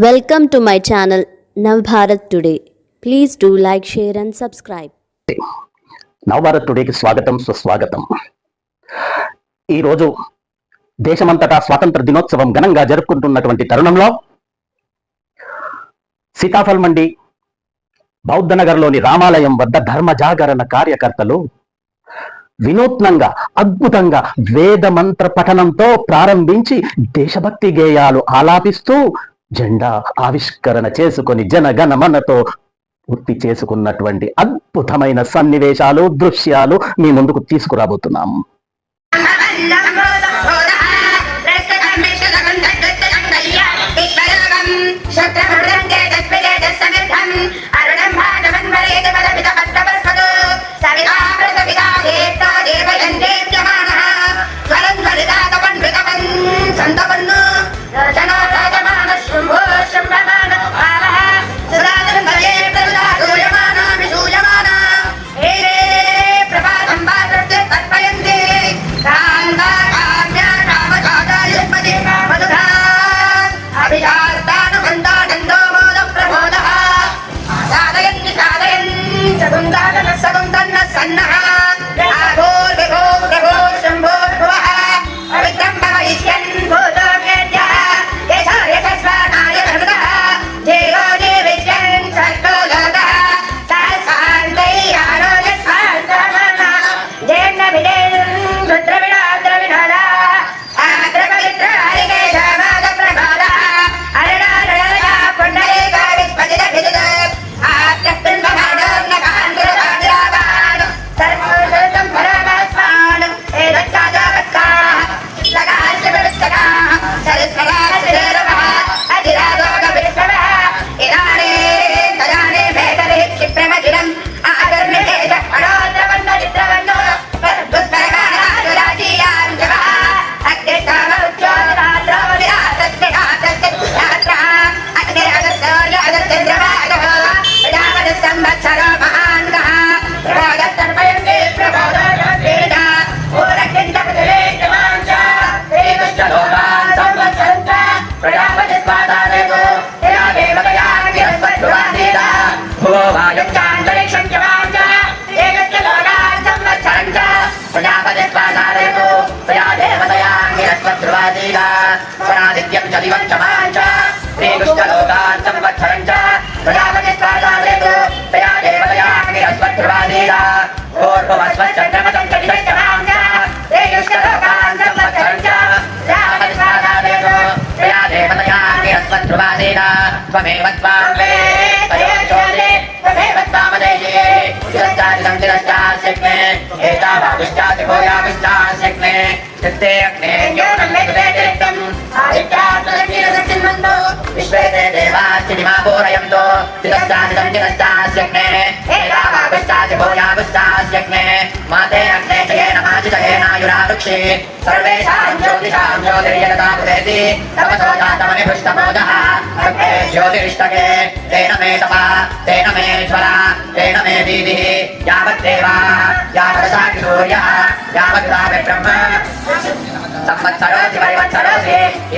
Welcome to my channel Navabharat today please do like share and subscribe Navabharat టుడేకి స్వాగతం సుస్వాగతం. ఈరోజు దేశమంతటా స్వాతంత్ర దినోత్సవం ఘనంగా జరుపుకుంటున్నటువంటి తరుణంలో సీతాఫల్ మండి బౌద్ధనగర్లోని రామాలయం వద్ద ధర్మ జాగరణ కార్యకర్తలు వినూత్నంగా అద్భుతంగా వేద మంత్ర పఠనంతో ప్రారంభించి దేశభక్తి గేయాలు ఆలాపిస్తూ జెండా ఆవిష్కరణ చేసుకొని జనగణమనతో పూర్తి చేసుకున్నటువంటి అద్భుతమైన సన్నివేశాలు దృశ్యాలు మీ ముందుకు తీసుకురాబోతున్నాం. भागश्चान्तरिक्षं च वाञ्च एकस्य लोकार्थं वत्सरं च। प्रजापतिस्वाधारेतु प्रया देवतयाङ्गिरस्वध्रुवादीना स्वरादित्यं च। दिवं च वाञ्च श्रीकृष्ण लोकार्थं वत्सरं च प्रजापतिस्वाधारेतु प्रया देवतयाङ्गिरस्वध्रुवादीना पूर्वमस्वश्चन्द्रमसं च दिवश्च वाञ्च श्रीकृष्ण लोकार्थं वत्सरं च प्रजापतिस्वाधारेतु प्रया देवतयाङ्गिरस्वध्रुवादीना त्वमेव त्वां తిరశ్చాస్యగ్నే ఏతావాదుశ్చాసి భూయావిశ్చాస్యగ్నే చిత్తే అగ్నే యోనం వేదితం ఆదిత్యాత్మలకీరసక్తిన్మంతో విశ్వే తే దేవాశ్చినిమా పూరయంతో తిరశ్చాదిదం తిరశ్చాస్యగ్నే ఏతావాదుశ్చాసి భూయావిశ్చాస్యగ్నే మాతే అగ్నే చయేన సర్వేషాం జ్యోతిషాం జ్యోతిర్యగతాముదేతి తపసో జాతమని పృష్టమోదః సర్వే జ్యోతిరిష్టకే. తేన మే తప తేన మే జ్వర తేన మే దీదిः యావద్దేవా యావదశాకి సూర్యः. యావద్రావి బ్రహ్మ. సంవత్సరో సంవత్సరోసి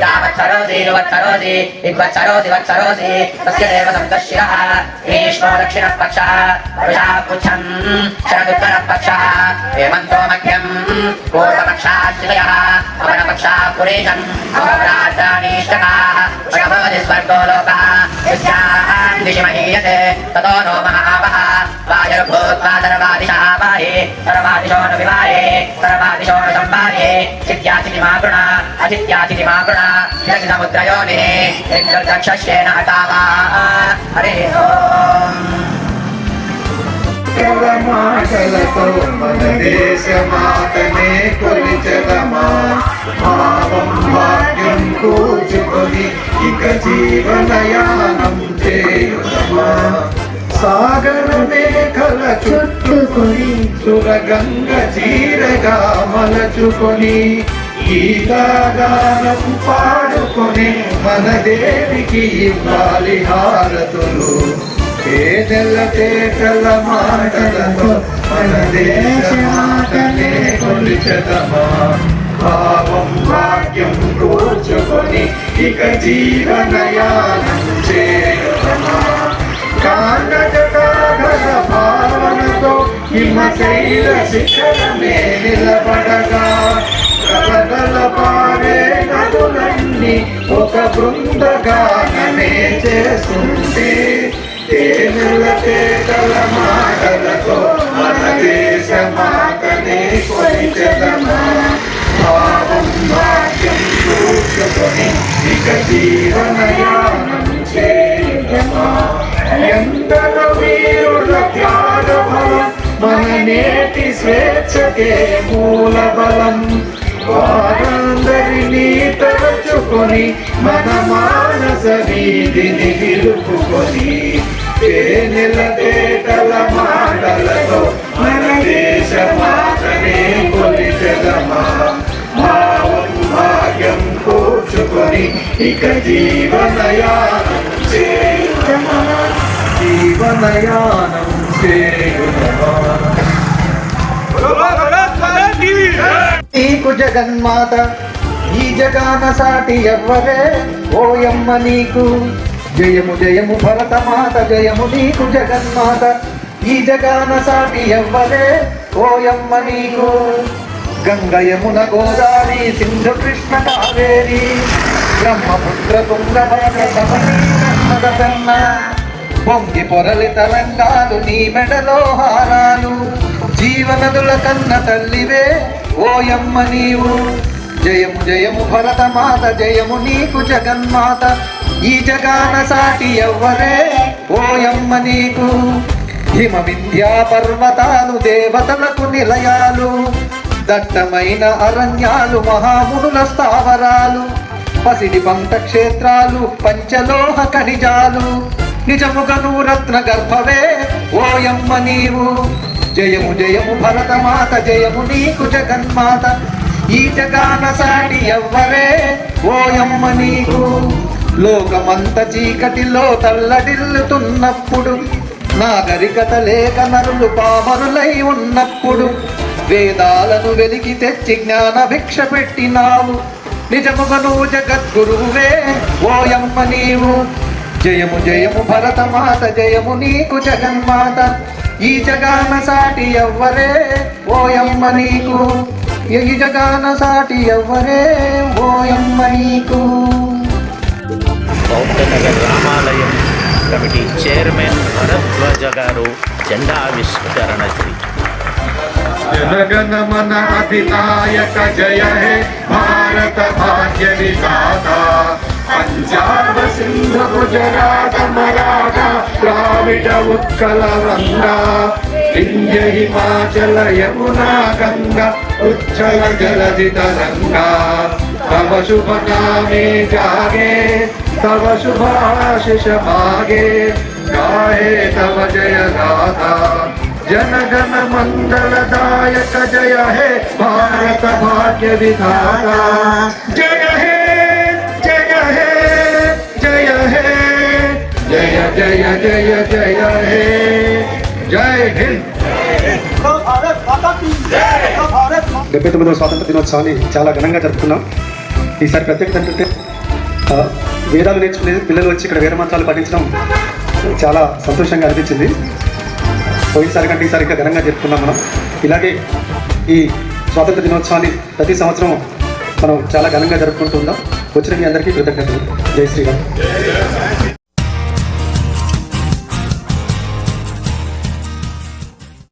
పరివత్సరోసి ఇదావత్సరోసి ఇరువత్సరోసి ఇద్వత్సరోసి వత్సరోసి తస్య దేవ సంతశిరः గ్రీష్మో దక్షిణः పక్షः వరుషా పుచ్చం శరదుత్తరः పక్షः హేమంతో మధ్యం పూర్వపక్షాశ్చితయः అపరపక్షా పురేశం అపరాధానీష్టకాः భగవతి స్వర్గో లోకः యస్యాహం దిశి మహీయతే ततो नो महावः వాయుర్భూత్వా సర్వాదిశः వాయే సర్వాదిశో న వివాయే సర్వాదిశో న సంవాయే చిత్యాచితిమాగృణ అచిత్యాచితిమాగృణ జగసముద్రయోనిः యజ్ఞర్దక్షస్యేన హతావా హరి हरे ओम्। మాటలతో మన దేశమాతనే కొలిచదమా భావం భాగ్యం కూర్చుకొని ఇక జీవనయానం చుట్టుకొని సురగంగ చీరగా మలచుకొని గీతాగానం పాడుకొని మన దేవికి ఇవ్వాలి హారతులు. పేదల పేదల మాటలతో మన దేశమాతనే కొలిచదమా? భావం భాగ్యం కూర్చుకొని ఇక జీవనయానం చేయుదమా కాండ హిమశైల శిఖరమే నిలబడగా. కలగల పారే నదులన్నీ ఒక బృందగానమే చేస్తుంది తేనెల తేటల మాటలతో మన దేశ మాటనే కొలిచెదమా భావం చూసుకొని ఇక జీవనయానం చేయమా ఎంతలో నేటి స్వేచ్ఛకే మూల బలం. వారందరినీ తరచుకొని మన మానస వీధిని నిలుపుకొని తేనెల తేటల మాటలతో మన దేశ మాతనే కొలిచెదమా భావం భాగ్యం కూర్చుకొని ఇక జీవనయానం చేయుదమా జీవనయానం చేయుదమా నీకు జగన్మాత ఈ జగాన సాటి ఎవ్వరే? ఓయమ్మ నీకు. జయము జయము భరతమాత జయము నీకు జగన్మాత. ఈ జగాన సాటి ఎవ్వరే? ఓయమ్మ నీకు. గంగ యమున గోదావరి సింధు కృష్ణ కావేరి. బ్రహ్మపుత్ర తుంగభద్ర సమనీ పొంగి పొరలి తరంగాలు నీ మెడలో హారాలు. జీవనదుల కన్న తల్లివే. ఓయమ్మ నీవు. జయము జయము భరతమాత జయము నీకు జగన్మాత. ఈ జగాన సాటి ఎవ్వరే. ఓయమ్మ నీకు. హిమ విద్యా పర్వతాలు దేవతలకు నిలయాలు. దట్టమైన అరణ్యాలు మహామునుల స్థావరాలు. పసిడి పంట క్షేత్రాలు పంచలోహ ఖనిజాలు. నిజముగను రత్న గర్భవే. ఓయమ్మ నీవు. జయము జయము భరతమాత జయము నీకు జగన్మాత. ఈ జగాన సాటి ఎవ్వరే? ఓయమ్మ నీకు. లోకమంత చీకటిలో తల్లడిల్లుతున్నప్పుడు నాగరికత లేక నరులు పామరులై ఉన్నప్పుడు వేదాలను వెలికి తెచ్చి జ్ఞాన భిక్ష పెట్టినావు నిజముగను జగద్గురువే ఓయమ్మ నీవు. జయము జయము భరతమాత జయము నీకు జగన్మాత. ఈ జగాన సాటి ఎవ్వరే? ఓయమ్మ నీకు. ఈ జగాన సాటి ఎవ్వరే? ఓయమ్మ నీకు. బౌద్ధనగర్ రామాలయం కమిటీ చైర్మన్ భరద్వాజ గారు జెండా ఆవిష్కరణ శ్రీ జనగణ మన అధినాయక జయ హే భారత భాగ్య విధాత. పంజాబ సింధు గుజరాత మరాఠ ద్రావిడ ఉత్కల వంగా వింధ్య హిమాచల యమునా గంగా ఉచ్చల జలధి తరంగా తవ శుభ నామే జాగే తవ శుభాశిష మాగే గాయే తవ జయ గాథా जनगण मंगलदायक जय हे भारत भाग्य विधाता जय हे जय జయ జయ హే జై హింద్. డెబ్బై తొమ్మిదవ స్వాతంత్ర దినోత్సవాన్ని చాలా ఘనంగా జరుపుకున్నాం. ఈసారి ప్రత్యేకత ఏంటంటే వేదాలు నేర్చుకునే పిల్లలు వచ్చి ఇక్కడ వేద మంత్రాలు పఠించడం చాలా సంతోషంగా అనిపించింది. పోయినసారి కంటే ఈసారి ఇంకా ఘనంగా జరుపుకున్నాం మనం. ఇలాగే ఈ స్వాతంత్ర దినోత్సవాన్ని ప్రతి సంవత్సరం మనం చాలా ఘనంగా జరుపుకుంటూ ఉందాం వచ్చిన మీ అందరికీ కృతజ్ఞతలు. జై శ్రీరామ్.